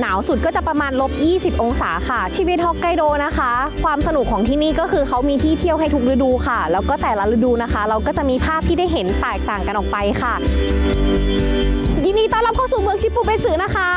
หนาวสุดก็จะประมาณลบ 20 องศาค่ะ ชีวิตฮอกไกโดนะคะ ความสนุกของที่นี่ก็คือเขามีที่เที่ยวให้ทุกฤดูค่ะ แล้วก็แต่ละฤดูนะคะ เราก็จะมีภาพที่ได้เห็นแตกต่างกันออกไปค่ะ ยินดีต้อนรับเข้าสู่เมืองชิปูเปสึนะคะ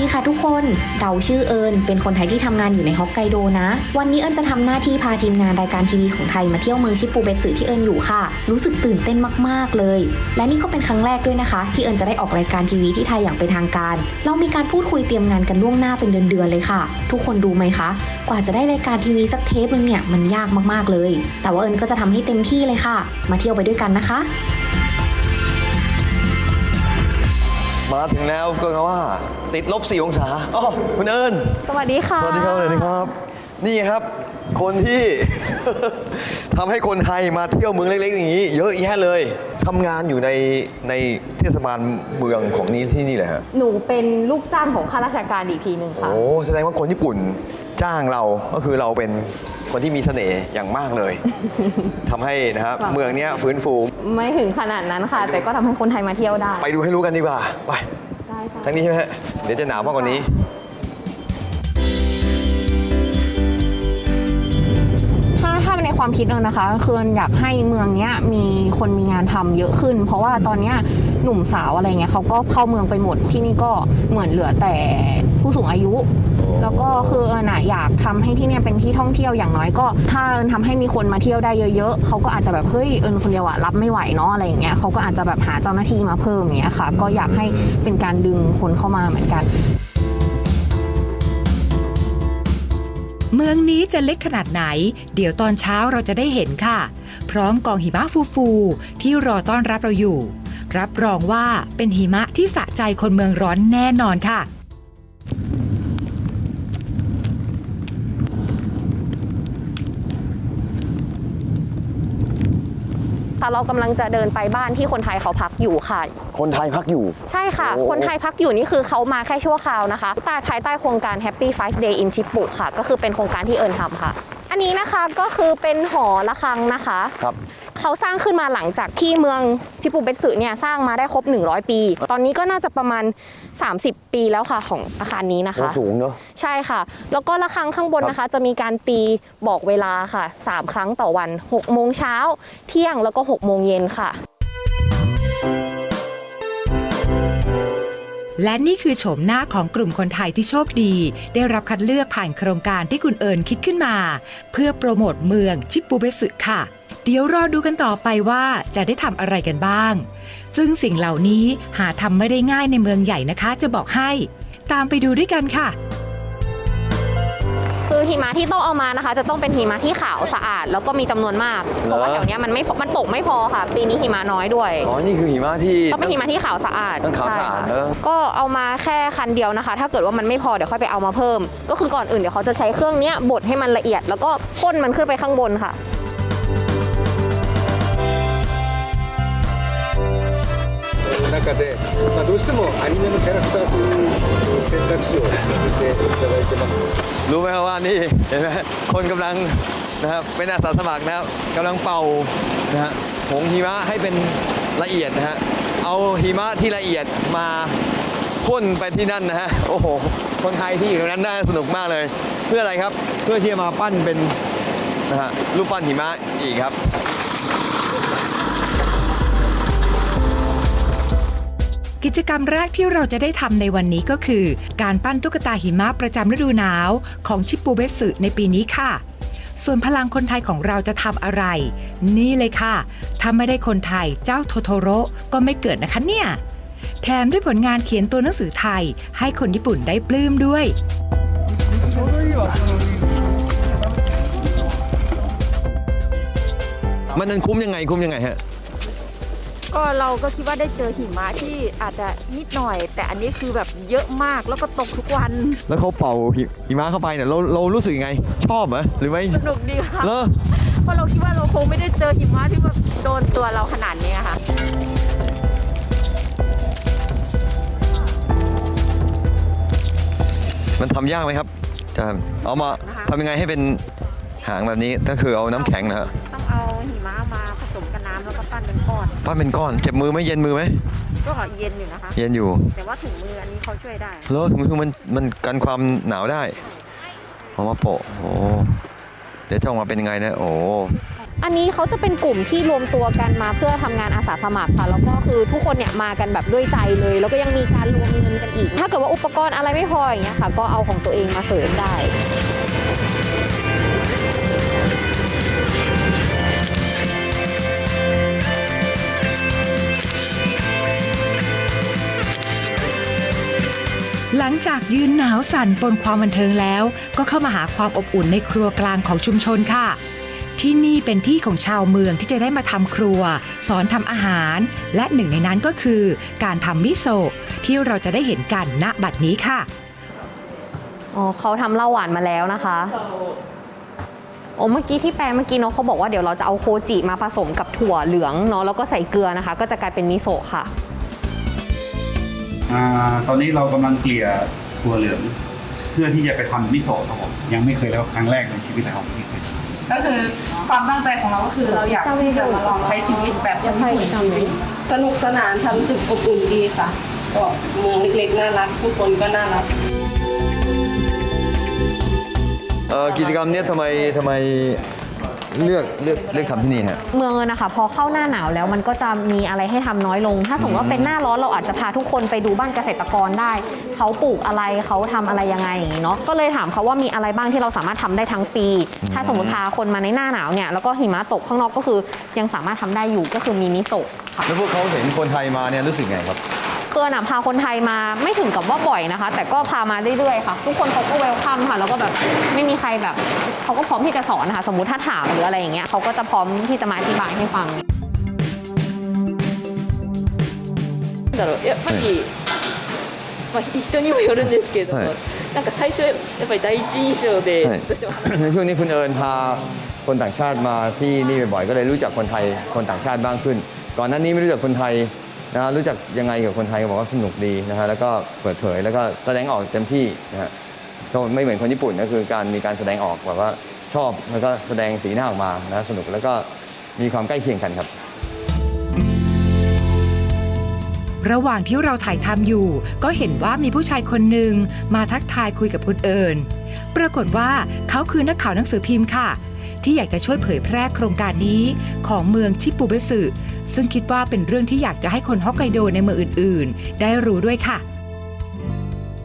ดีค่ะทุกคนเราชื่อเอิญเป็นคนไทยที่ทำงานอยู่ในฮอกไกโดนะ วันนี้เอิญจะทำหน้าที่พาทีมงานรายการทีวีของไทยมาเที่ยวเมืองชิปูเบสึที่เอิญอยู่ค่ะ รู้สึกตื่นเต้นมากๆเลย และนี่ก็เป็นครั้งแรกด้วยนะคะ ที่เอิญจะได้ออกรายการทีวีที่ไทยอย่างเป็นทางการ เรามีการพูดคุยเตรียมงานกันล่วงหน้าเป็นเดือนๆเลยค่ะ ทุกคนดูไหมคะ กว่าจะได้รายการทีวีสักเทปนึงเนี่ยมันยากมากๆเลย แต่ว่าเอิญก็จะทำให้เต็มที่เลยค่ะ มาเที่ยวไปด้วยกันนะคะ มาถึงแล้วก็คือว่า ติดลบ4องศาอ๋อคุณเอิญสวัสดีค่ะ สวัสดีครับสวัสดีครับ นี่ครับคนที่ ทำให้คนไทยมาเที่ยวเมืองเล็ก ๆ อย่างนี้ เยอะแยะเลยทำงานอยู่ในในเทศบาลเมืองของนี้ที่นี่แหละฮะหนูเป็นลูกจ้างของข้าราชการอีกทีหนึ่งค่ะ โอ้แสดงว่าคนญี่ปุ่น จ้างเราก็คือเราเป็นคนที่มีเสน่ห์อย่างมากเลยทำให้นะครับค่ะเมืองเนี้ยฟื้นฟู ไม่ถึงขนาดนั้นค่ะ แต่ก็ทำให้คนไทยมาเที่ยวได้ไปดูให้รู้กันดีกว่าไป ได้ค่ะ ทางนี้ใช่ไหมฮะ เดี๋ยวจะหนาวมากกว่านี้ ถ้าถ้าในความคิดเอิญนะคะคืออยากให้เมืองเนี้ยมีคนมีงานทำเยอะขึ้น เพราะว่าตอนเนี้ยหนุ่มสาวอะไรเงี้ยเขาก็เข้าเมืองไปหมดที่นี่ก็เหมือนเหลือแต่ผู้สูงอายุ แล้วก็คือเอิญอะอยากทำให้ที่เนี่ยเป็นที่ท่องเที่ยวอย่างน้อยก็ ถ้าเอิญทำให้มีคนมาเที่ยวได้เยอะๆเขาก็อาจจะแบบเฮ้ยเอิญคนเดียวอะรับไม่ไหวเนาะอะไรอย่างเงี้ยเขาก็อาจจะแบบหาเจ้าหน้าที่มาเพิ่มอย่างเงี้ยค่ะ ก็อยากให้เป็นการดึงคนเข้ามาเหมือนกันเมืองนี้จะเล็กขนาดไหน เดี๋ยวตอนเช้าเราจะได้เห็นค่ะ พร้อมกองหิมะฟูๆที่รอต้อนรับเราอยู่ รับรองว่าเป็นหิมะที่สะใจคนเมืองร้อนแน่นอนค่ะ แต่เรากำลังจะเดินไปบ้านที่คนไทยเขาพักอยู่ค่ะ คนไทยพักอยู่ ใช่ค่ะ โอ้ คนไทยพักอยู่นี่คือเขามาแค่ชั่วคราวนะคะใต้ภายใต้โครงการ Happy Five Day in Chipu ค่ะ ก็คือเป็นโครงการที่เอิญทำค่ะ อันนี้นะคะก็คือเป็นหอระฆังนะคะ ครับ เขาสร้างขึ้นมาหลังจากที่เมืองชิปูเบตสึเนี่ยสร้างมาได้ครบ 100 ปี ตอนนี้ก็น่าจะประมาณ 30 ปีแล้วค่ะของอาคารนี้นะคะ สูงเนอะใช่ค่ะ แล้วก็ระฆังข้างบนนะคะ จะมีการตีบอกเวลาค่ะ 3 ครั้งต่อวัน6โมงเช้าเที่ยงแล้วก็6โมงเย็นค่ะ และนี่คือโฉมหน้าของกลุ่มคนไทยที่โชคดี ได้รับคัดเลือกผ่านโครงการที่คุณเอิญคิดขึ้นมา เพื่อโปรโมทเมืองชิปปูเบสึค่ะเดี๋ยวรอดูกันต่อไปว่าจะได้ทำอะไรกันบ้าง ซึ่งสิ่งเหล่านี้หาทำไม่ได้ง่ายในเมืองใหญ่นะคะ จะบอกให้ ตามไปดูด้วยกันค่ะคือหิมะที่ต้องเอามานะคะ จะต้องเป็นหิมะที่ขาวสะอาด แล้วก็มีจำนวนมาก เพราะว่าแถวเนี้ยมันไม่พอมันตกไม่พอค่ะ ปีนี้หิมะน้อยด้วยอ๋อนี่คือหิมะที่ต้องเป็นหิมะที่ขาวสะอาดต้องขาวสะอาดใช่เอค่ะอก็เอามาแค่คันเดียวนะคะ ถ้าเกิดว่ามันไม่พอเดี๋ยวค่อยไปเอามาเพิ่ม ก็คือก่อนอื่นเดี๋ยวเขาจะใช้เครื่องเนี้ยบดให้มันละเอียด แล้วก็พ่นมันขึ้นไปข้างบนค่ะ 中で、まあ、どうしてもアニメのキャラクターという選択肢をさせていただいてます รู้ไหมครับว่านี่เห็นไหมคนกำลังนะครับเป็นอาสาสมัครนะครับกำลังเป่านะฮะผงหิมะให้เป็นละเอียดนะฮะเอาหิมะที่ละเอียดมาพ่นไปที่นั่นนะฮะโอ้โหคนไทยที่อยู่ตรงนั้นน่าสนุกมากเลย เพื่ออะไรครับเพื่อที่จะมาปั้นเป็นนะฮะรูปปั้นหิมะอีกครับ กิจกรรมแรกที่เราจะได้ทำในวันนี้ก็คือ การปั้นตุ๊กตาหิมะประจำฤดูหนาวของชิปปูเบสึในปีนี้ค่ะ ส่วนพลังคนไทยของเราจะทำอะไร นี่เลยค่ะ ถ้าไม่ได้คนไทยเจ้าโทโทโร่ก็ไม่เกิดนะคะเนี่ย แถมด้วยผลงานเขียนตัวหนังสือไทย ให้คนญี่ปุ่นได้ปลื้มด้วยมันนั้นคุ้มยังไงคุ้มยังไงฮะ ก็เราก็คิดว่าได้เจอหิมะที่อาจจะนิดหน่อย แต่อันนี้คือแบบเยอะมากแล้วก็ตกทุกวัน แล้วเขาเป่าหิหมะเข้าไปเนี่ยเราเรารู้สึกยังไง ชอบไหมหรือไม่สนุกดีค่ะเลอเพราะเราคิดว่าเราคงไม่ได้เจอหิมะที่แบบโดนตัวเราขนาดนี้ค่ะมันทำยากไหมครับจะเอามาทำยังไงให้เป็นหางแบบนี้ก็คือเอาน้ำแข็งนะฮะ ป็นก้อนปั้นเป็นก้อน เจ็บมือไหมเย็นมือไหมก็เย็นอยู่นะคะ เย็นอยู่ แต่ว่าถุงมืออันนี้เขาช่วยได้แล้วคือมันมันกันความหนาวได้เอามาโปะโอ้เดี๋ยวจะออกมาเป็นยังไงนะโอ้อันนี้เขาจะเป็นกลุ่มที่รวมตัวกันมาเพื่อทำงานอาสาสมัครค่ะแล้วก็คือทุกคนเนี่ยมากันแบบด้วยใจเลย แล้วก็ยังมีการรวมเงินกันอีก ถ้าเกิดว่าอุปกรณ์อะไรไม่พออย่างเงี้ยค่ะ ก็เอาของตัวเองมาเสริมได้ หลังจากยืนหนาวสั่นปนความบันเทิงแล้ว ก็เข้ามาหาความอบอุ่นในครัวกลางของชุมชนค่ะ ที่นี่เป็นที่ของชาวเมืองที่จะได้มาทำครัว สอนทำอาหาร และหนึ่งในนั้นก็คือ การทำมิโซะที่เราจะได้เห็นกันณบัดนี้ค่ะ อ๋อเขาทำเหล้าหวานมาแล้วนะคะ โอ้เมื่อกี้ที่แปลเมื่อกี้เนาะเขาบอกว่าเดี๋ยวเราจะเอาโคจิมาผสมกับถั่วเหลืองเนาะแล้วก็ใส่เกลือนะคะ ก็จะกลายเป็นมิโซะค่ะ อ่าตอนนี้เรากำลังเกลี่ยตัวเหลืองเพื่อที่จะไปทำมิโซะครับผมยังไม่เคยแล้วครั้งแรกในชีวิตนะครับที่เคยก็คือความตั้งใจของเราก็คือเราอยากที่จะมาลองใช้ชีวิตแบบญี่ปุ่นจริงๆสนุกสนานทำรู้สึกอบอุ่นดีค่ะ ก็เมืองเล็กๆน่ารักทุกคนก็น่ารัก เออกิจกรรมเนี้ยทำไมทำไม เลือกเลือกเลือกทำที่นี่ฮะ เมืองนะคะพอเข้าหน้าหนาวแล้วมันก็จะมีอะไรให้ทำน้อยลง ถ้าสมมติว่าเป็นหน้าร้อนเราอาจจะพาทุกคนไปดูบ้านเกษตรกรได้ เขาปลูกอะไรเขาทำอะไรยังไงอย่างนี้เนาะก็เลยถามเขาว่ามีอะไรบ้างที่เราสามารถทำได้ทั้งปี ถ้าสมมติพาคนมาในหน้าหนาวเนี่ยแล้วก็หิมะตกข้างนอกก็คือยังสามารถทำได้อยู่ก็คือมีมิโซะค่ะ แล้วพวกเขาเห็นคนไทยมาเนี่ยรู้สึกไงครับ เกินอะพาคนไทยมาไม่ถึงกับว่าบ่อยนะคะ แต่ก็พามาเรื่อยๆค่ะ ทุกคนเขาก็เวลคัมค่ะ แล้วก็แบบไม่มีใครแบบเขาก็พร้อมที่จะสอนนะคะสมมติถ้าถามหรืออะไรอย่างเงี้ยเขาก็จะพร้อมที่จะมาอธิบายให้ฟังだろうやっぱり、はいまあ、人にもよるんですけど、はい、なんか最初やっぱり第一印象で、はい、どうしてもในช่นี้คุณเอิญพาคนต่างชาติมาที่นี่บ่อยๆก็เลยรู้จักคนไทยคนต่างชาติบ้างขึ้น ก่อนหน้านี้ไม่รู้จักคนไทย นะฮะรู้จักยังไงกับคนไทยบอกว่าสนุกดีนะฮะแล้วก็เปิดเผยแล้วก็แสดงออกเต็มที่นะฮะก็ไม่เหมือนคนญี่ปุ่นก็คือการมีการแสดงออกแบบว่าชอบแล้วก็แสดงสีหน้าออกมานะสนุกแล้วก็มีความใกล้เคียงกันครับ ระหว่างที่เราถ่ายทำอยู่ ก็เห็นว่ามีผู้ชายคนหนึ่งมาทักทายคุยกับคุณเอิญปรากฏว่าเขาคือนักข่าวหนังสือพิมพ์ค่ะ ที่อยากจะช่วยเผยแพร่โครงการนี้ของเมืองชิปูเบสึ ซึ่งคิดว่าเป็นเรื่องที่อยากจะให้คนฮอกไกโดในเมืองอื่นๆ ได้รู้ด้วยค่ะ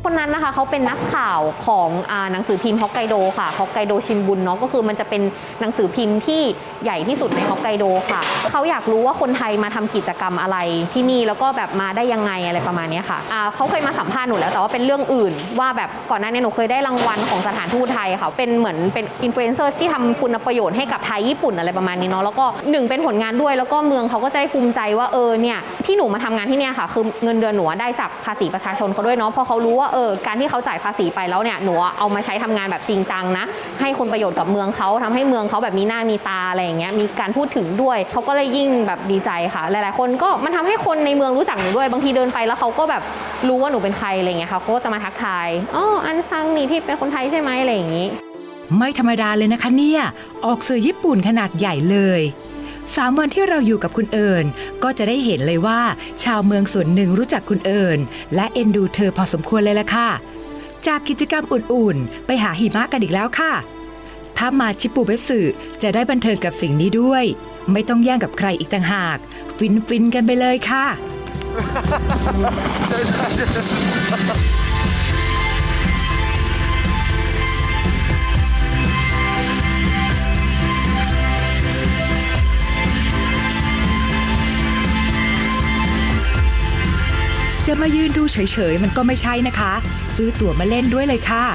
คนนั้นนะคะเขาเป็นนักข่าวของอหนังสือพิมพ์ฮอกไกโดค่ะฮอกไกโดชินบุนเนาะก็คือมันจะเป็นหนังสือพิมพ์ที่ ใหญ่ที่สุดในฮอกไกโดค่ะ เขาอยากรู้ว่าคนไทยมาทำกิจกรรมอะไรที่นี่แล้วก็แบบมาได้ยังไงอะไรประมาณนี้ค่ะอ่าเขาเคยมาสัมภาษณ์หนูแล้วแต่ว่าเป็นเรื่องอื่น ว่าแบบก่อนหน้านี้หนูเคยได้รางวัลของสถานทูตไทยค่ะเป็นเหมือนเป็นอินฟลูเอนเซอร์ที่ทำคุณประโยชน์ให้กับไทยญี่ปุ่นอะไรประมาณนี้เนาะแล้วก็หนึ่งเป็นผลงานด้วย แล้วก็เมืองเขาก็จะได้ภูมิใจว่าเออเนี่ยที่หนูมาทำงานที่เนี่ยค่ะคือเงินเดือนหนูได้จากภาษีประชาชนเขาด้วยเนาะเพราะเขารู้ว่าเออการที่เขาจ่ายภาษีไปแล้วเนี่ยหนูเอามาใช้ทำงานแบบจริงจังนะให้คนประโยชน์กับเมืองเขาทำให้เมืองเขาแบบมีหน้ามีตาอะไรอย่างเงี้ยมีการพูดถึงด้วยเขาก็เลยยิ่งแบบดีใจค่ะ หลาย ๆ คนก็มันทำให้คนในเมืองรู้จักหนูด้วย บางทีเดินไปแล้วเขาก็แบบรู้ว่าหนูเป็นใครอะไรเงี้ยเขาก็จะมาทักทายอ๋ออันซังนี่ที่เป็นคนไทยใช่ไหมอะไรอย่างงี้ ไม่ธรรมดาเลยนะคะเนี่ยออกสื่อญี่ปุ่นขนาดใหญ่เลยสามวันที่เราอยู่กับคุณเอิญก็จะได้เห็นเลยว่า ชาวเมืองส่วนหนึ่งรู้จักคุณเอิญและเอ็นดูเธอพอสมควรเลยละค่ะ จากกิจกรรมอุ่นๆ ไปหาหิมะกันอีกแล้วค่ะ ถ้ามาชิปูเบสึจะได้บันเทิงกับสิ่งนี้ด้วย ไม่ต้องแย่งกับใครอีกต่างหาก ฟินฟินๆกันไปเลยค่ะ จะมายืนดูเฉยๆ มันก็ไม่ใช่นะคะ ซื้อตั๋วมาเล่นด้วยเลยค่ะ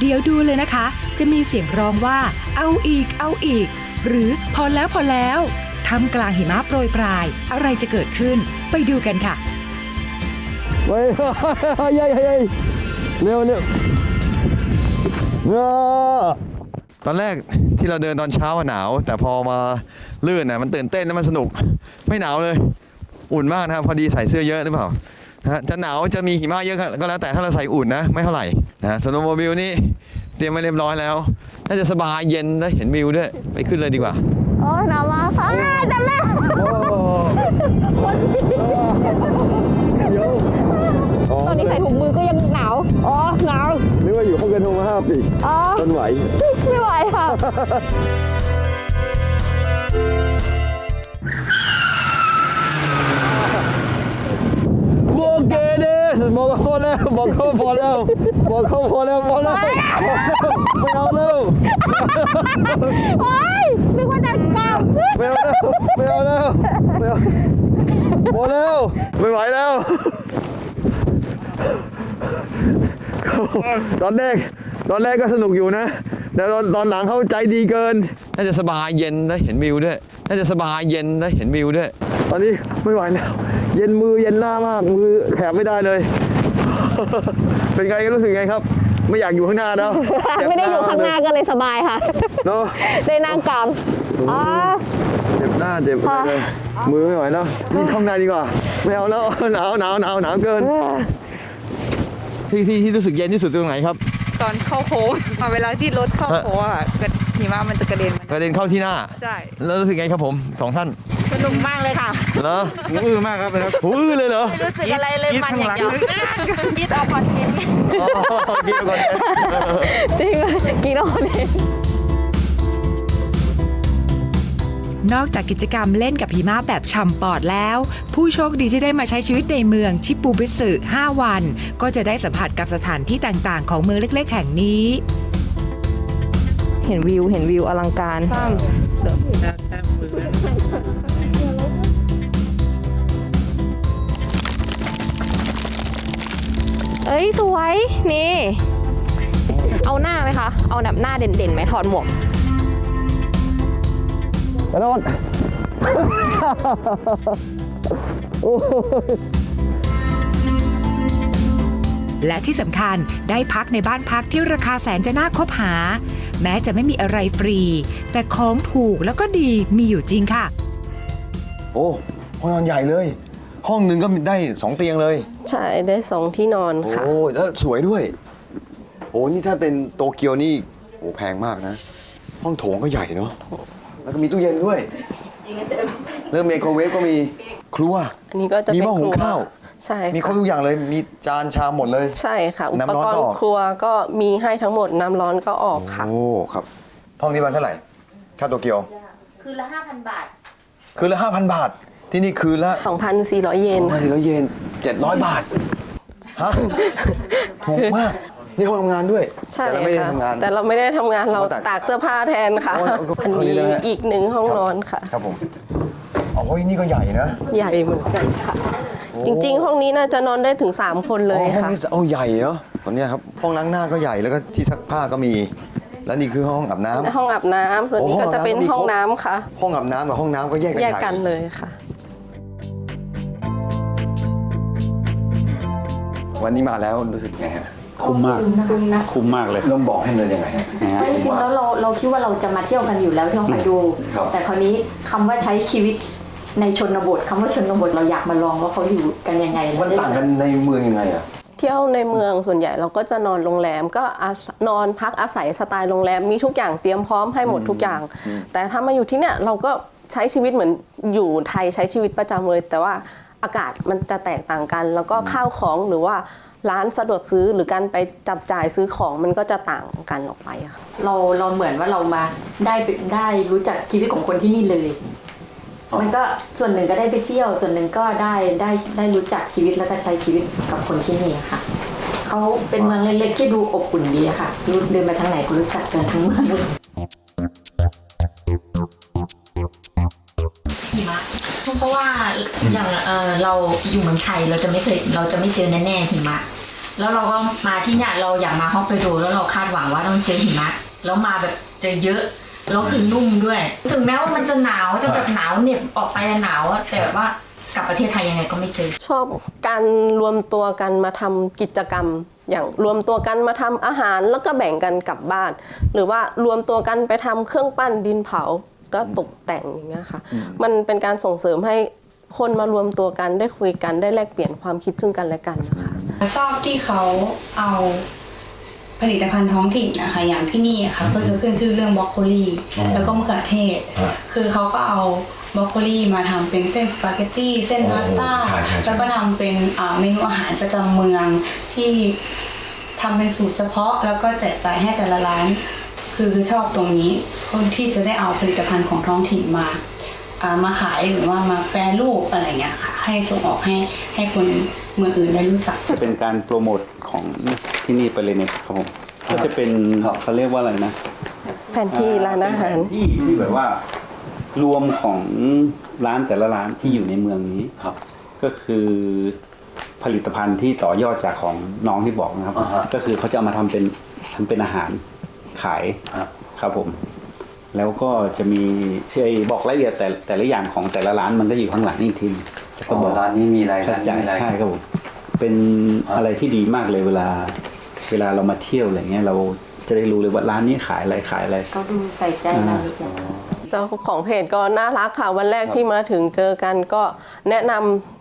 เดี๋ยวดูเลยนะคะ จะมีเสียงร้องว่า เอาอีก เอาอีก หรือพอแล้วพอแล้วทำกลางหิมะโปรยปลาย อะไรจะเกิดขึ้น ไปดูกันค่ะเว้ยเย้ยเย้ยเร็วเร็วตอนแรกที่เราเดินตอนเช้าอะหนาว แต่พอมาลื่นนะมันตื่นเต้นแล้วมันสนุก ไม่หนาวเลย อุ่นมากนะครับพอดีใส่เสื้อเยอะหรือเปล่านะฮะจะหนาวจะมีหิมะเยอะก็แล้วแต่ถ้าเราใส่อุ่นนะ ไม่เท่าไหร่ นะสโนว์โมบิลนี่เตรียมมาเรียบร้อยแล้ว น่าจะสบายเย็นและเห็นวิวด้วย ไปขึ้นเลยดีกว่า โอ้หนาวมากค่ะจำได้ตอนนี้ใส่ถุงมือก็ยังหนาว อ๋อ หนาวนึกว่าอยู่ห้องกันโทมาห้าปีอ๋อต้นไหว ไม่ไหวค่ะ แล้วบอกเขาพอแล้วบอกเขาพอแล้วพอแล้วไม่เอาแล้วโอ๊ยนึกว่าจะกลับไม่เอาแล้วไม่เอาแล้วไม่เอาพอแล้วไม่ไหวแล้วตอนแรกตอนแรกก็สนุกอยู่นะแต่ตอนตอนหลังเขาใจดีเกิน น่าจะสบายเย็นและเห็นวิวด้วย น่าจะสบายเย็นและเห็นวิวด้วย ตอนนี้ไม่ไหวแล้ว เย็นมือเย็นหน้ามากมือแขบไม่ได้เลย เป็นไงรู้สึกไงครับ ไม่อยากอยู่ข้างหน้าแล้วเจ็บไม่ได้อยู่ข้างหน้าเลยก็เลยสบายค่ะเนาะได้นั่งกลางอ๋อเจ็บหน้าเจ็บอะไรเลยมือไม่ไหวแล้วนี่เข้าในดีกว่าไม่เอาแล้วหนาวหนาวหนาวหนาวเกินที่ที่ที่รู้สึกเย็นที่สุดตรงไหนครับ ตอนเข้าโค้งเวลาที่รถเข้าโค้งอะเกิดหิมะมันจะกระเด็นมากระเด็นเข้าที่หน้าใช่แล้วรู้สึกไงครับผมสองท่าน สนุกมากเลยค่ะเหรอหูอื้อมากครับนะครับหูอื้อเลยเหรอ ไม่รู้สึกอะไรเลยมันอย่างเดียวนิดเอาคอนเทนต์อ๋อกินไปก่อนจริงเลยกี่โลเนี่ยนอกจากกิจกรรมเล่นกับหิมะแบบฉ่ำปอดแล้ว ผู้โชคดีที่ได้มาใช้ชีวิตในเมืองชิปูบิสึ 5 วัน ก็จะได้สัมผัสกับสถานที่ต่างๆ ของเมืองเล็ก ๆ แห่งนี้ เห็นวิว เห็นวิวอลังการ เอ้ยสวย นี่ เอาหน้าไหมคะ เอาแบบหน้าเด่นๆไหมถอดหมวกกระโดดและที่สำคัญได้พักในบ้านพักที่ราคาแสนจะน่าคบหา แม้จะไม่มีอะไรฟรี แต่ของถูกแล้วก็ดีมีอยู่จริงค่ะ โอ้ห้องนอนใหญ่เลย ห้องหนึ่งก็ได้สองเตียงเลยใช่ได้สองที่นอนค่ะ โอ้แล้วสวยด้วย โอ้นี่ถ้าเป็นโตเกียวนี่โอ้แพงมากนะ ห้องโถงก็ใหญ่เนาะแล้วก็มีตู้เย็นด้วยเริ่มไมโครเวฟก็มีครัว อันนี้ก็จะมีเป็นหม้อหุงครัวข้าว ใช่มีครบค่ะทุกอย่างเลยมีจานชามหมดเลย ใช่ค่ะ อุปน้ำร้อนกรก็ณ์ออก ครัวก็มีให้ทั้งหมดน้ำร้อนก็ออกค่ะ โอ้ครับ ห้องนี้วันเท่าไหร่ค่าโตเกียว คืนละ 5,000 บาท คืนละ5,000บาท ที่นี่คืนละ2,400 เยน2,400เยน700บาทฮะถูกมาก นี่ห้องทำงานด้วย ใช่แต่เราไม่ได้ค่ะทำงาน แต่เราไม่ได้ทำงานเราเราตากตากเสื้อผ้าแทนค่ะ โอ้ยอันเอานี้เลยนะฮะ อีกหนึ่งห้องนอนค่ะ ครับผมอ๋อเฮ้ยนี่ก็ใหญ่นะ ใหญ่เหมือนกันค่ะ จริงๆ ห้องนี้น่าจะนอนได้ถึง 3 คนเลยอ๋อห้องค่ะ นี้เอาใหญ่เนาะตอนเนี้ยครับห้องล้างหน้าก็ใหญ่แล้วก็ที่ซักผ้าก็มี แล้วนี่คือห้องอาบน้ำห้องอาบน้ำส่วนโอ้นี้ก็จะเป็นห้ห้อองงอาบน้ำก็มีครบน้ำค่ะ ห้องอาบน้ำกับห้องน้ำก็แยกกันแยกใหญ่กันเลยค่ะ วันนี้มาแล้วรู้สึกไงฮะคุ้มมากคุ้มมากเลยลองบอกให้เลยยังไงนะฮะจริงๆแล้วเราเราคิดว่าเราจะมาเที่ยวกันอยู่แล้วที่ฮอกไกโดครับ แต่คราวนี้คำว่าใช้ชีวิตในชนบทคำว่าชนบทเราอยากมาลองว่าเขาอยู่กันยังไงมันต่างกันในเมืองยังไงอะเที่ยวในเมืองส่วนใหญ่เราก็จะนอนโรงแรมก็อาศนอนพักอาศัยสไตล์โรงแรมมีทุกอย่างเตรียมพร้อมให้หมดทุกอย่าง แต่ถ้ามาอยู่ที่เนี่ยเราก็ใช้ชีวิตเหมือนอยู่ไทยใช้ชีวิตประจำเลย แต่ว่า อากาศมันจะแตกต่างกัน แล้วก็ข้าวของหรือว่าร้านสะดวกซื้อหรือการไปจับจ่ายซื้อของมันก็จะต่างกันออกไปอะค่ะเราเราเหมือนว่าเรามาได้ไปได้รู้จักชีวิตของคนที่นี่เลย มันก็ส่วนหนึ่งก็ได้ไปเที่ยว ส่วนหนึ่งก็ได้ได้ได้รู้จักชีวิตแล้วก็ใช้ชีวิตกับคนที่นี่ค่ะเขาเป็นเมืองเล็กๆที่ดูอบอุ่นดีอะค่ะรู้เดินไปทางไหนก็รู้จักกันทั้งเมืองเลย หิมะเพราะว่าอย่างเออเราอยู่เมืองไทยเราจะไม่เคยเราจะไม่เจอแน่ๆหิมะ แล้วเราก็มาที่เนี่ยเราอยากมาฮอกไกโดแล้วเราคาดหวังว่าต้องเจอหิมะ แล้วมาแบบเจอเยอะแล้วคือนุ่มด้วย ถึงแม้ว่ามันจะหนาวจะแบบหนาวเหน็บออกไปหนาวอะแต่แบบว่ากลับประเทศไทยยังไงก็ไม่เจอ ชอบการรวมตัวกันมาทำกิจกรรม อย่างรวมตัวกันมาทำอาหารแล้วก็แบ่งกันกลับบ้าน หรือว่ารวมตัวกันไปทำเครื่องปั้นดินเผา ก็ตกแต่งอย่างเงี้ยค่ะ มันเป็นการส่งเสริมให้คนมารวมตัวกันได้คุยกันได้แลกเปลี่ยนความคิดซึ่งกันและกันนะคะชอบที่เขาเอาผลิตภัณฑ์ท้องถิ่นนะคะ อย่างที่นี่อะค่ะก็จะขึ้นชื่อเรื่องบรอกโคลีอ๋อแล้วก็มะเขือเทศฮะคือเขาก็เอาบรอกโคลีมาทำเป็นเส้นสปาเกตตี้เส้นอ๋อพาสต้าใช่ใช่ใช่แล้วก็ทำเป็นอ่าเมนูอาหารประจำเมืองที่ทำเป็นสูตรเฉพาะ แล้วก็แจกจ่ายให้แต่ละร้าน คือชอบตรงนี้คนที่จะได้เอาผลิตภัณฑ์ของท้องถิ่นมาอ่ามาขายหรือว่ามาแปรรูปอะไรเงี้ยค่ะให้ส่งออกให้ให้คนเมืองอื่นได้รู้จักจะเป็นการโปรโมทของที่นี่ไปเลยเนี่ยครับผมก็จะเป็นเขาเรียกว่าอะไรนะแผนที่ร้านอาหารเป็นแผนที่ที่แบบว่ารวมของร้านแต่ละร้านที่อยู่ในเมืองนี้ครับ ก็คือผลิตภัณฑ์ที่ต่อยอดจากของน้องที่บอกนะครับอ่าฮะก็คือเขาจะเอามาทำเป็นทำเป็นอาหาร ขายครับครับผม แล้วก็จะมีที่บอกรายละเอียดแต่แต่ละอย่างของแต่ละร้านมันก็อยู่ข้างหลังนี่อีกทีนึงแล้วก็บอกร้านนี้มีอะไรค่าร้านใช้นี้จ่ายมีอะไรใช่ครับผมเป็นอะไรที่ดีมากเลยเวลา เวลาเรามาเที่ยวอะไรเงี้ยเราจะได้รู้เลยว่าร้านนี้ขายอะไรขายอะไรเขาดูใส่ใจรายละเอียดเจ้าของเพจก็น่ารักค่ะวันแรกที่มาถึงเจอกันก็แนะน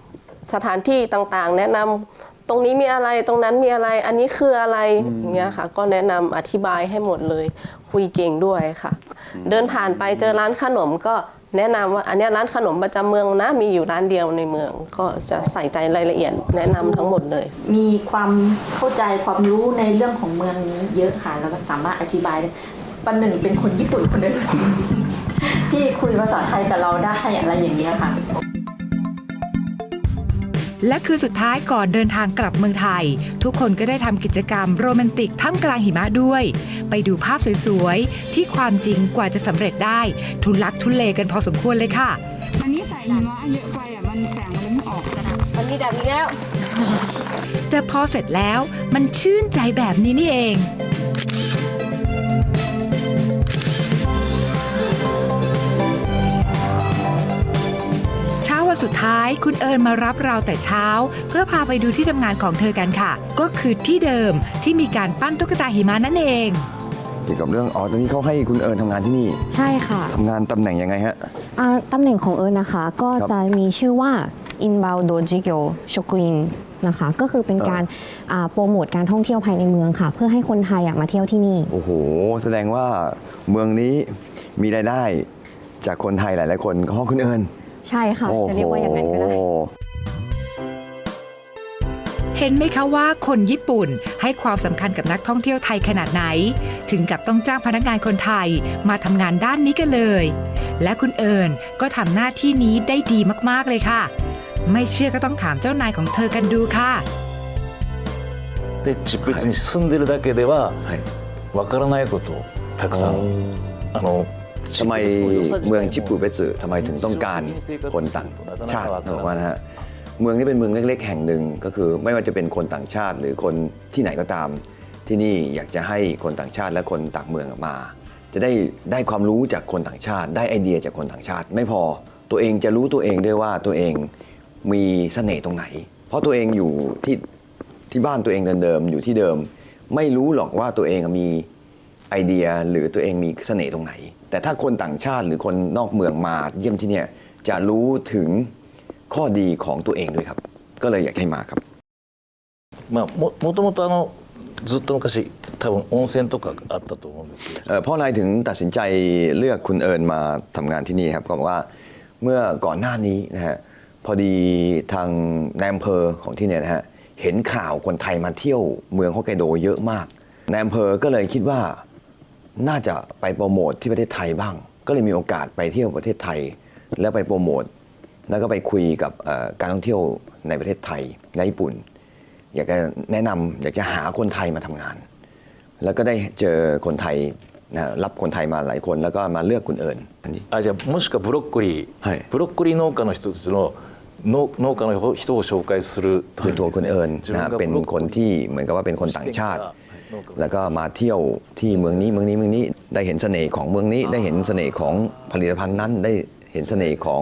ำสถานที่ต่างๆ แนะนำ ตรงนี้มีอะไรตรงนั้นมีอะไรอันนี้คืออะไรอย่างเงี้ยค่ะ ก็แนะนำอธิบายให้หมดเลย คุยเก่งด้วยค่ะ เดินผ่านไปเจอร้านขนมก็แนะนำว่าอันเนี้ยร้านขนมประจำเมืองนะมีอยู่ร้านเดียวในเมือง ก็จะใส่ใจรายละเอียดแนะนำทั้งหมดเลย มีความเข้าใจความรู้ในเรื่องของเมืองนี้เยอะค่ะแล้วก็สามารถอธิบายได้ปันหนึ่งเป็นคนญี่ปุ่นคนหนึ่ง ที่คุยภาษาไทยกับเราได้อะไรอย่างเงี้ยค่ะ และคืนสุดท้ายก่อนเดินทางกลับเมืองไทย ทุกคนก็ได้ทำกิจกรรมโรแมนติกท่ามกลางหิมะด้วย ไปดูภาพสวยๆ ที่ความจริงกว่าจะสำเร็จได้ ทุลักทุเลกันพอสมควรเลยค่ะ อันนี้ใส่หิมะเยอะไปอะมันแสงมันไม่ออกอันนี้แบบนี้แล้ว แต่พอเสร็จแล้วมันชื่นใจแบบนี้นี่เอง สุดท้าย คุณเอิญมารับเราแต่เช้า เพื่อพาไปดูที่ทำงานของเธอกันค่ะ ก็คือที่เดิมที่มีการปั้นตุ๊กตาหิมะนั่นเอง เกี่ยวกับเรื่องอ๋อตอนนี้เขาให้คุณเอิญทำงานที่นี่ใช่ค่ะทำงานตำแหน่งยังไงฮะ อ่าตำแหน่งของเอิญนะคะ ก็ครับจะมีชื่อว่า inbound dojigo shokuin นะคะ ก็คือเป็นการอ่าโปรโมทการท่องเที่ยวภายในเมืองค่ะ เพื่อให้คนไทยอะมาเที่ยวที่นี่ โอ้โห แสดงว่าเมืองนี้มีรายได้จากคนไทยหลาย ๆ คนก็เพราะคุณเอิญ ใช่ค่ะ จะเรียกว่าอย่างนั้นก็ได้ โอ้โห เห็นไหมคะว่าคนญี่ปุ่นให้ความสำคัญกับนักท่องเที่ยวไทยขนาดไหน ถึงกับต้องจ้างพนักงานคนไทยมาทำงานด้านนี้กันเลย และคุณเอิญก็ทำหน้าที่นี้ได้ดีมากๆเลยค่ะ ไม่เชื่อก็ต้องถามเจ้านายของเธอกันดูค่ะ で別に住んでるだけではわからないことをたくさんあの ทำไมเมืองชิปูเบสึทำไมถึงต้องการคนต่างชาติบอกว่านะฮะเมืองนี้เป็นเมืองเล็ก ๆ แห่งหนึ่งก็คือไม่ว่าจะเป็นคนต่างชาติหรือคนที่ไหนก็ตาม ที่นี่อยากจะให้คนต่างชาติและคนต่างเมืองมา จะได้ได้ความรู้จากคนต่างชาติ ได้ไอเดียจากคนต่างชาติ ไม่พอตัวเองจะรู้ตัวเองด้วยว่าตัวเองมีเสน่ห์ตรงไหน เพราะตัวเองอยู่ที่ที่บ้านตัวเองเดิมๆอยู่ที่เดิม ไม่รู้หรอกว่าตัวเองมี ไอเดียหรือตัวเองมีเสน่ห์ตรงไหน แต่ถ้าคนต่างชาติหรือคนนอกเมืองมาเยี่ยมที่เนี่ยจะรู้ถึงข้อดีของตัวเองด้วยครับ ก็เลยอยากให้มาครับ まあももともとあのずっと昔多分温泉とかあったと思うんですけど เอ่อเพ่อนายถึงตัดสินใจเลือกคุณเอิญมาทำงานที่นี่ครับก็บอกว่าเมื่อก่อนหน้านี้นะฮะพอดีทางนายอำเภอของที่เนี่ยนะฮะเห็นข่าวคนไทยมาเที่ยวเมืองฮอกไกโดเยอะมากนายอำเภอก็เลยคิดว่า น่าจะไปโปรโมทที่ประเทศไทยบ้าง ก็เลยมีโอกาสไปเที่ยวประเทศไทย แล้วไปโปรโมทแล้วก็ไปคุยกับเอ่อการท่องเที่ยวในประเทศไทยในญี่ปุ่น อยากจะแนะนำอยากจะหาคนไทยมาทำงาน แล้วก็ได้เจอคนไทยนะรับคนไทยมาหลายคนแล้วก็มาเลือกคุณเอิญอันนี้ あじゃあもしくはブロッコリー、ブロッコリー農家の人たちの農農家の人を紹介する คือตัวคุณเอิญนะฮะเป็นคนที่เหมือนกับว่าเป็นคนต่างชาติ แล้วก็มาเที่ยวที่เมืองนี้เมืองนี้เมืองนี้ได้เห็นเสน่ห์ของเมืองนี้ ได้เห็นเสน่ห์ของผลิตภัณฑ์นั้น ได้เห็นเสน่ห์ของ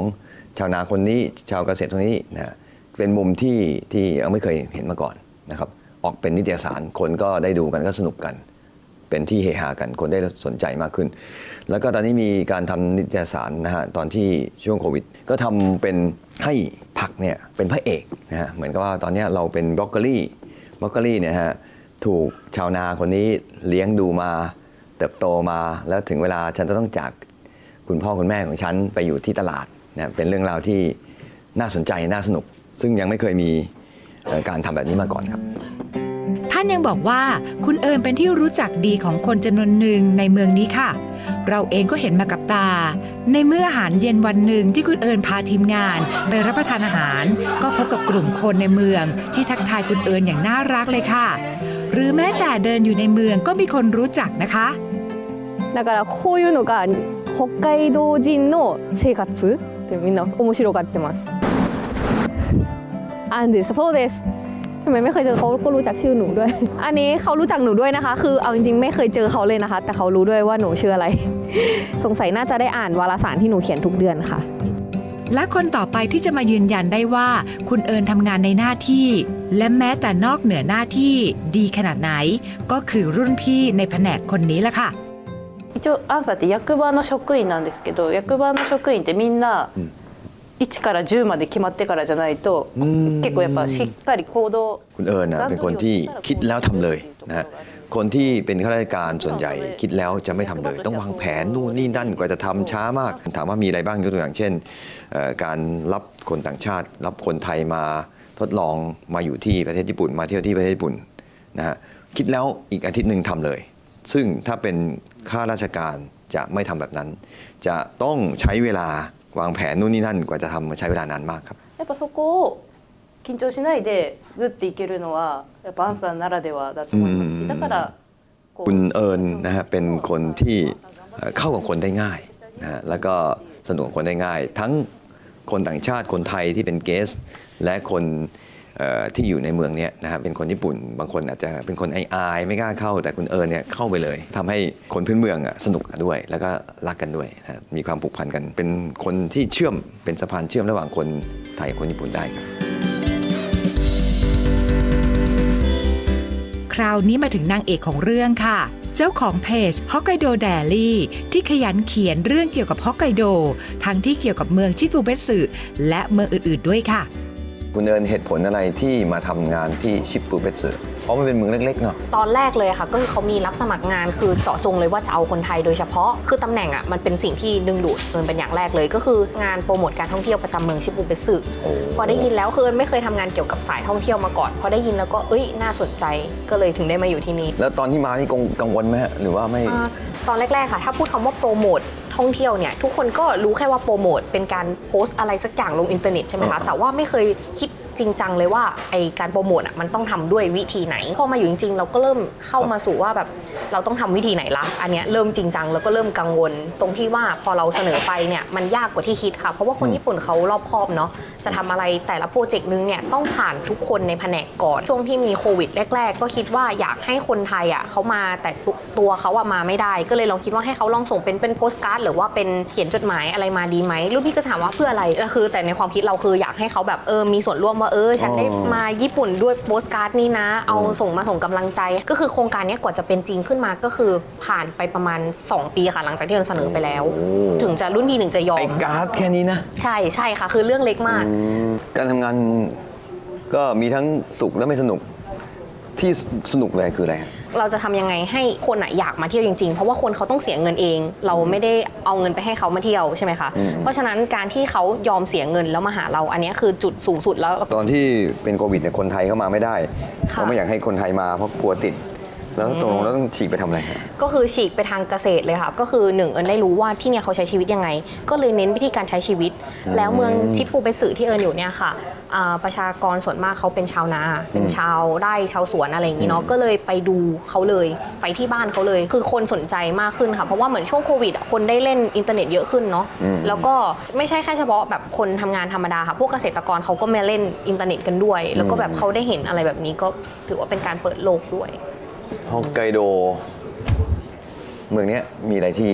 ชาวนาคนนี้ ชาวเกษตรคนนี้นะฮะเป็นมุมที่ที่ยังไม่เคยเห็นมาก่อนนะครับออกเป็นนิตยสารคนก็ได้ดูกันก็สนุกกัน เป็นที่เฮฮากันคนได้สนใจมากขึ้น แล้วก็ตอนนี้มีการทำนิตยสารนะฮะตอนที่ช่วงโควิด ก็ทำเป็นให้ผักเนี่ยเป็นพระเอกนะฮะเหมือนกับว่าตอนเนี้ยเราเป็นบรอกโคลีบรอกโคลีเนี่ยฮะ ถูกชาวนาคนนี้เลี้ยงดูมา เติบโตมาแล้วถึงเวลาฉันจะต้องจากคุณพ่อคุณแม่ของฉันไปอยู่ที่ตลาดนะเป็นเรื่องราวที่น่าสนใจน่าสนุก ซึ่งยังไม่เคยมีการทำแบบนี้มาก่อนครับ ท่านยังบอกว่าคุณเอิญเป็นที่รู้จักดีของคนจำนวนหนึ่งในเมืองนี้ค่ะ เราเองก็เห็นมากับตา ในเมื่ออาหารเย็นวันหนึ่งที่คุณเอิญพาทีมงาน ไปรับประทานอาหาร ก็พบกับกลุ่มคนในเมือง ที่ทักทายคุณเอิญอย่างน่ารักเลยค่ะ หรือแม้แต่เดินอยู่ในเมืองก็มีคนรู้จักนะคะ だからこういうのが北海道人の生活ってみんな面白がってますอันดิสโพเดสทำไมไม่เคยเจอเขาก็รู้จักชื่อหนูด้วย อันนี้เขารู้จักหนูด้วยนะคะ คือเอาจริงๆไม่เคยเจอเขาเลยนะคะ แต่เขารู้ด้วยว่าหนูชื่ออะไร สงสัยน่าจะได้อ่านวารสารที่หนูเขียนทุกเดือนค่ะ และคนต่อไปที่จะมายืนยันได้ว่า คุณเอิญทำงานในหน้าที่ และแม้แต่นอกเหนือหน้าที่ดีขนาดไหน ก็คือรุ่นพี่ในแผนกคนนี้ละค่ะ 一応アンサーって役場の職員なんですけど役場の職員ってみんな1から10まで決まってからじゃないと結構やっぱしっかり行動 คุณเอิญนะเป็นคนที่คิดแล้วทำเลยนะฮะคนที่เป็นข้าราชการส่วนใหญ่คิดแล้วจะไม่ทำเลย ต้องวางแผนนู่นนี่นั่นกว่าจะทำช้ามาก ถามว่ามีอะไรบ้างยกตัวอย่างเช่นเอ่อ การรับคนต่างชาติ รับคนไทยมาทดลองมาอยู่ที่ประเทศญี่ปุ่น มาเที่ยวที่ประเทศญี่ปุ่นนะฮะคิดแล้วอีกอาทิตย์หนึ่งทำเลย ซึ่งถ้าเป็นข้าราชการจะไม่ทำแบบนั้น จะต้องใช้เวลาวางแผนนู่นนี่นั่นกว่าจะทำใช้เวลานานมากครับ やっぱそこを緊張しないでグッていけるのはやっぱアンサーならではだと思いますしだからこう คุณเอิญนะฮะเป็นคนที่เอ่อเข้ากับคนได้ง่ายนะฮะแล้วก็ สนุกกับคนได้ง่าย ทั้งคนต่างชาติคนไทยที่เป็นเกส และคนที่อยู่ในเมืองเนี้ยนะครับเป็นคนญี่ปุ่นบางคนอาจจะเป็นคนอายไม่กล้าเข้า แต่คุณเอิญเนี่ยเข้าไปเลยทำให้คนพื้นเมืองอะสนุกกันด้วย แล้วก็รักกันด้วยนะฮะมีความผูกพันกัน เป็นคนที่เชื่อมเป็นสะพานเชื่อมระหว่างคนไทยกับคนญี่ปุ่นได้ครับ คราวนี้มาถึงนางเอกของเรื่องค่ะ เจ้าของเพจฮอกไกโดเดลี่ที่ขยันเขียนเรื่องเกี่ยวกับฮอกไกโด ทั้งที่เกี่ยวกับเมืองชิบูเบสึและเมืองอื่นๆด้วยค่ะ คุณเอิญเหตุผลอะไรที่มาทำงานที่ชิบูเบสึ เพราะมันเป็นเมืองเล็กๆเนาะตอนแรกเลยค่ะ ก็คือเขามีรับสมัครงานคือเจาะจงเลยว่าจะเอาคนไทยโดยเฉพาะ คือตำแหน่งอะมันเป็นสิ่งที่ดึงดูดเอิญเป็นอย่างแรกเลย ก็คืองานโปรโมทการท่องเที่ยวประจำเมืองชิบูเบตสึพอได้ยินแล้วคือเอิญไม่เคยทำงานเกี่ยวกับสายท่องเที่ยวมาก่อนพอได้ยินแล้วก็เอ้ยน่าสนใจก็เลยถึงได้มาอยู่ที่นี่แล้วตอนที่มานี่กังวลไหมฮะหรือว่าไม่อ่าตอนแรกๆค่ะ ถ้าพูดคำว่าโปรโมทท่องเที่ยวเนี่ยทุกคนก็รู้แค่ว่าโปรโมทเป็นการโพสต์อะไรสักอย่างลงอินเทอร์เน็ตใช่ไหมคะแต่ว่าไม่เคยคิด จริงจังเลยว่าไอการโปรโมทอะมันต้องทำด้วยวิธีไหน พอมาอยู่จริงๆ เราก็เริ่มเข้ามาสู่ว่าแบบเราต้องทำวิธีไหนละอันเนี้ยเริ่มจริงจังแล้วก็เริ่มกังวล ตรงที่ว่าพอเราเสนอไปเนี่ยมันยากกว่าที่คิดค่ะ เพราะว่าคนญี่ปุ่นเขารอบคอบเนาะจะทำอะไรแต่ละโปรเจกต์นึงเนี่ยต้องผ่านทุกคนในแผนกก่อนช่วงที่มีโควิดแรก ๆ ก็คิดว่าอยากให้คนไทยอะเขามาแต่ตัวเขาอะมาไม่ได้ ก็เลยลองคิดว่าให้เขาลองส่งเป็นเป็นโปสการ์ดหรือว่าเป็นเขียนจดหมายอะไรมาดีไหมรุ่นพี่ก็ถามว่าเพื่ออะไรก็คือแต่ในความคิดเราคืออยากให้เขาแบบเออมีส่วนร่วมว่าเออฉันได้มาญี่ปุ่นด้วยโปสการ์ดนี้นะ เอาส่งมาส่งกำลังใจ ก็คือโครงการเนี้ยกว่าจะเป็นจริงขึ้นมาก็คือผ่านไปประมาณ 2 ปีค่ะ หลังจากที่เราเสนอไปแล้ว ถึงจะรุ่นพี่ถึงจะยอมไอ้การ์ดแค่นี้นะ ใช่ใช่ค่ะ คือเรื่องเล็กมาก การทำงานก็มีทั้งสุขและไม่สนุกที่สนุกเลยคืออะไรฮะ เราจะทำยังไงให้คนอะอยากมาเที่ยวจริงๆ เพราะว่าคนเขาต้องเสียเงินเอง เราไม่ได้เอาเงินไปให้เขามาเที่ยวใช่ไหมคะอืมเพราะฉะนั้นการที่เขายอมเสียเงินแล้วมาหาเราอันเนี้ยคือจุดสูงสุดแล้ว ตอนที่เป็นโควิดเนี่ยคนไทยเข้ามาไม่ได้ค่ะ เขาไม่อยากให้คนไทยมาเพราะกลัวติด แล้วตกลงแล้วต้องฉีกไปทำอะไรฮะ ก็คือฉีกไปทางเกษตรเลยค่ะ ก็คือหนึ่งเอิญได้รู้ว่าที่เนี่ยเขาใช้ชีวิตยังไง ก็เลยเน้นวิธีการใช้ชีวิตอืมแล้วเมืองชิปปูเปสึที่เอิญอยู่เนี่ยค่ะอ่าประชากรส่วนมากเขาเป็นชาวนา เป็นชาวไร่ชาวสวนอะไรอย่างนี้เนาะ ก็เลยไปดูเขาเลย ไปที่บ้านเขาเลย คือคนสนใจมากขึ้นค่ะ เพราะว่าเหมือนช่วงโควิดอะคนได้เล่นอินเทอร์เน็ตเยอะขึ้นเนาะ อืม แล้วก็ไม่ใช่แค่เฉพาะแบบคนทำงานธรรมดาค่ะ พวกเกษตรกรเขาก็มาเล่นอินเทอร์เน็ตกันด้วย แล้วก็แบบเขาได้เห็นอะไรแบบนี้ก็ถือว่าเป็นการเปิดโลกด้วย ฮอกไกโด เมืองเนี้ยมีอะไรที่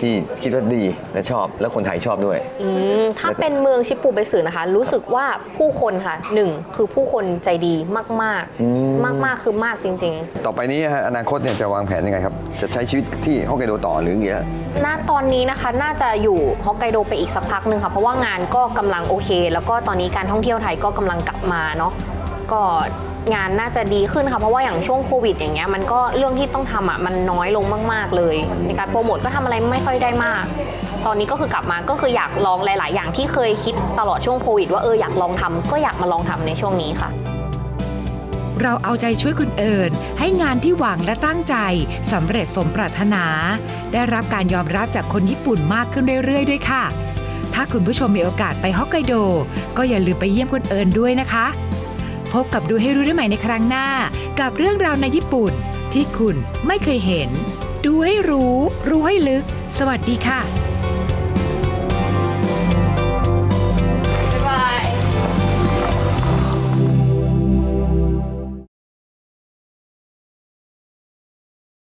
ที่คิดว่าดีและชอบและคนไทยชอบด้วย อืมถ้าเป็นเมืองชิปปูเบสึนะคะ รู้สึกว่าผู้คนค่ะหนึ่งคือผู้คนใจดีมากอืมๆมากๆคือมากจริงต่อไปนี้ฮะอนาคตเนี่ยจะวางแผนยังไงครับ จะใช้ชีวิตที่ฮอกไกโดต่อหรืออย่างเงี้ยๆณตอนนี้นะคะน่าจะอยู่ฮอกไกโดไปอีกสักพักหนึ่งค่ะ เพราะว่างานก็กำลังโอเค แล้วก็ตอนนี้การท่องเที่ยวไทยก็กำลังกลับมาเนาะ ก็งานน่าจะดีขึ้นค่ะ เพราะว่าอย่างช่วงโควิดอย่างเงี้ยมันก็เรื่องที่ต้องทำอะมันน้อยลงมาก ๆ เลย ในการโปรโมทก็ทำอะไรไม่ค่อยได้มาก ตอนนี้ก็คือกลับมาก็คืออยากลองหลาย ๆ อย่างที่เคยคิดตลอดช่วงโควิด ว่าเอออยากลองทำก็อยากมาลองทำในช่วงนี้ค่ะ เราเอาใจช่วยคุณเอิญให้งานที่หวังและตั้งใจสำเร็จสมปรารถนา ได้รับการยอมรับจากคนญี่ปุ่นมากขึ้นเรื่อย ๆ ด้วยค่ะ ถ้าคุณผู้ชมมีโอกาสไปฮอกไกโด ก็อย่าลืมไปเยี่ยมคุณเอิญด้วยนะคะ พบกับดูให้รู้ได้ใหม่ในครั้งหน้า กับเรื่องราวในญี่ปุ่น ที่คุณไม่เคยเห็น ดูให้รู้ รู้ให้ลึก สวัสดีค่ะ